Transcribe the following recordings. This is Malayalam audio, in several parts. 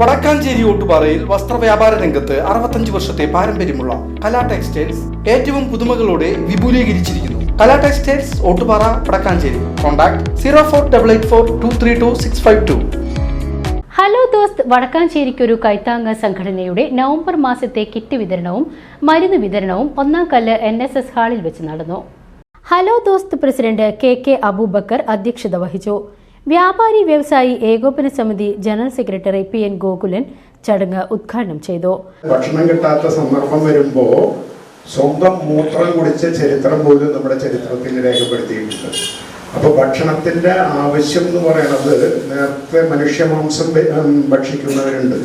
വടക്കാഞ്ചേരി ഓട്ടുപാറയിൽ വസ്ത്രവ്യാപാര രംഗത്ത് അറുപത്തഞ്ച് വർഷത്തെ പാരമ്പര്യമുള്ള കലാ ടെക്സ്റ്റൈൽസ് ഏറ്റവും പുതുമകളോടെ വിപുലീകരിച്ചിരിക്കുന്നു. Kala textiles Ottupara Vadakkanchery. Contact zero four double eight four two three two six five two. Hello Dost വടക്കാഞ്ചേരിക്കൊരു കൈത്താങ്ങ സംഘടനയുടെ നവംബർ മാസത്തെ കിറ്റ് വിതരണവും മരുന്ന് വിതരണവും ഒന്നാം കല്ല് എൻ എസ് എസ് ഹാളിൽ വെച്ച് നടന്നു. Hello Dost president K K Abubakar അധ്യക്ഷത വഹിച്ചു. വ്യാപാരി വ്യവസായി ഏകോപന സമിതി general secretary P N Gokulan ചടങ്ങ് ഉദ്ഘാടനം ചെയ്തു. ഭക്ഷണം കിട്ടാത്ത സന്ദർഭം വരുമ്പോ സ്വന്തം മൂത്രം കുടിച്ച ചരിത്രം പോലും നമ്മുടെ ചരിത്രത്തിൽ രേഖപ്പെടുത്തിയിട്ടുണ്ട്. അപ്പൊ ഭക്ഷണത്തിന്റെ ആവശ്യം എന്ന് പറയുന്നത് നേരത്തെ മനുഷ്യ മാംസം ഉം, ഭക്ഷിക്കുന്നവരുണ്ട്.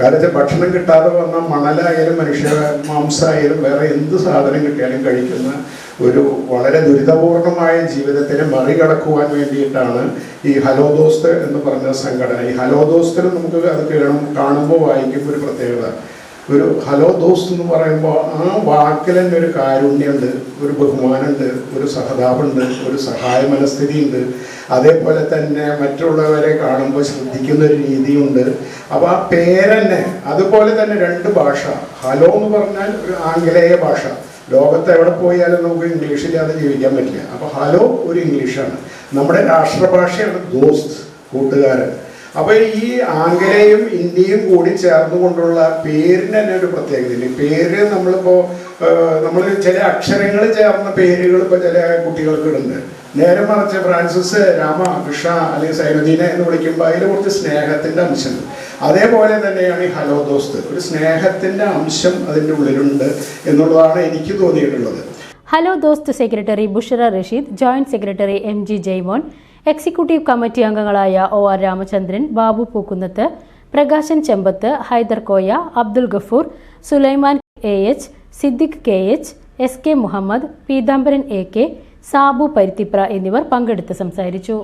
കാരണം ഭക്ഷണം കിട്ടാതെ വന്ന മണലായാലും മനുഷ്യ മാംസമായാലും വേറെ എന്ത് സാധനം കിട്ടിയാലും കഴിക്കുന്ന ഒരു വളരെ ദുരിതപൂർണമായ ജീവിതത്തിനെ മറികടക്കുവാൻ വേണ്ടിയിട്ടാണ് ഈ ഹലോ ദോസ്ത് എന്ന് പറഞ്ഞ സംഘടന. ഈ ഹലോ ദോസ്തർ നമുക്ക് അത് കേണം കാണുമ്പോൾ വായിക്കുമ്പോൾ ഒരു പ്രത്യേകത. ഒരു ഹലോ ദോസ്ത് എന്ന് പറയുമ്പോൾ ആ വാക്കിൽ തന്നെ ഒരു കാരുണ്യമുണ്ട് ഒരു ബഹുമാനമുണ്ട് ഒരു സഹതാപുണ്ട് ഒരു സഹായ മനസ്ഥിതിയുണ്ട്. അതേപോലെ തന്നെ മറ്റുള്ളവരെ കാണുമ്പോൾ ശ്രദ്ധിക്കുന്ന ഒരു രീതിയുണ്ട്. അപ്പോൾ ആ പേരന്നെ അതുപോലെ തന്നെ രണ്ട് ഭാഷ. ഹലോ എന്ന് പറഞ്ഞാൽ ഒരു ആംഗലേയ ഭാഷ. ലോകത്ത് എവിടെ പോയാലും നമുക്ക് ഇംഗ്ലീഷില്ലാതെ ജീവിക്കാൻ പറ്റില്ല. അപ്പോൾ ഹലോ ഒരു ഇംഗ്ലീഷാണ് നമ്മുടെ രാഷ്ട്രഭാഷയാണ് ദോസ്ത് കൂട്ടുകാരൻ. അപ്പോൾ ഈ ആംഗലേയും ഇന്ത്യയും കൂടി ചേർന്നുകൊണ്ടുള്ള പേരിന് തന്നെ ഒരു പ്രത്യേകത ഇല്ല പേര് നമ്മളിപ്പോ നമ്മൾ ചില അക്ഷരങ്ങൾ ചേർന്ന പേരുകൾ ഇപ്പൊ ചില കുട്ടികൾക്ക് ഇടുന്നുണ്ട്. നേരെ മറിച്ച് ഫ്രാൻസിസ് രാമ കൃഷ്ണ അല്ലെങ്കിൽ സൈനുദ്ദീന എന്ന് വിളിക്കുമ്പോൾ അതിൽ കുറച്ച് സ്നേഹത്തിന്റെ അംശമുണ്ട്. അതേപോലെ തന്നെയാണ് ഈ ഹലോ ദോസ്ത്. ഒരു സ്നേഹത്തിന്റെ അംശം അതിന്റെ ഉള്ളിലുണ്ട് എന്നുള്ളതാണ് എനിക്ക് തോന്നിയിട്ടുള്ളത്. Hello Dost secretary Bushara Rasheed joint secretary M G Jaimon executive committee അംഗങ്ങളായ O R Ramachandran Babu Pookkunnath Prakashan Chembath Haider Koya Abdul Gafoor Sulaiman A H Siddique K H S K Muhammad Peethambaran A K Sabu Paruthipra എന്നിവർ പങ്കെടുത്ത് സംസാരിച്ചു.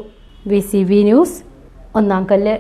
വി ന്യൂസ് ഒന്നാം കല്ല്